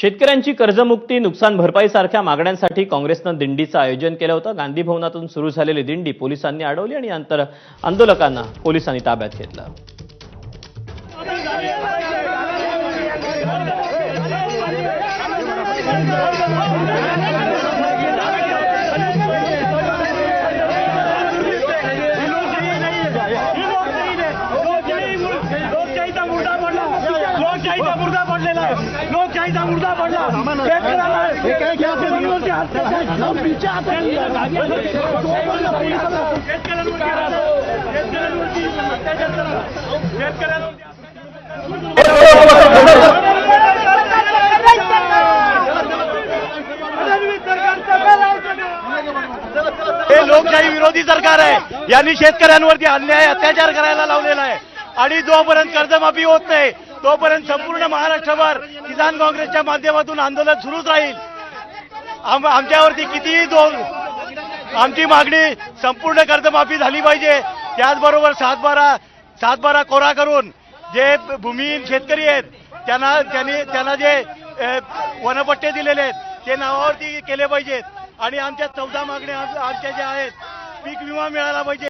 शेतकऱ्यांची कर्जमुक्ती नुकसान भरपाईसारख्या मागण्यांसाठी काँग्रेसनं दिंडीचं आयोजन केलं होतं. गांधी भवनातून सुरू झालेली दिंडी पोलिसांनी अडवली आणि नंतर आंदोलकांना पोलिसांनी ताब्यात घेतलं. लोकशाहीचा मुर्दा पडलेला आहे. लोकशाहीचा मुर्दा पडला. हे लोकशाही विरोधी सरकार आहे. यांनी शेतकऱ्यांवरती अन्याय अत्याचार करायला लावलेला आहे. आणि जोपर्यंत कर्जमाफी होत नाही तोपर्यंत संपूर्ण महाराष्ट्रभर किसान काँग्रेसच्या माध्यमातून आंदोलन सुरूच राहील. आम आमच्यावरती कितीही दोन आमची मागणी संपूर्ण कर्जमाफी झाली पाहिजे. त्याचबरोबर सातबारा सातबारा कोरा करून जे भूमिहीन शेतकरी आहेत त्यांना त्यांनी त्यांना जे वनपट्टे दिलेले आहेत ते नावावरती केले पाहिजेत. आणि आमच्या चौदा मागण्या आमच्या ज्या आहेत पीक विमा मिळाला पाहिजे.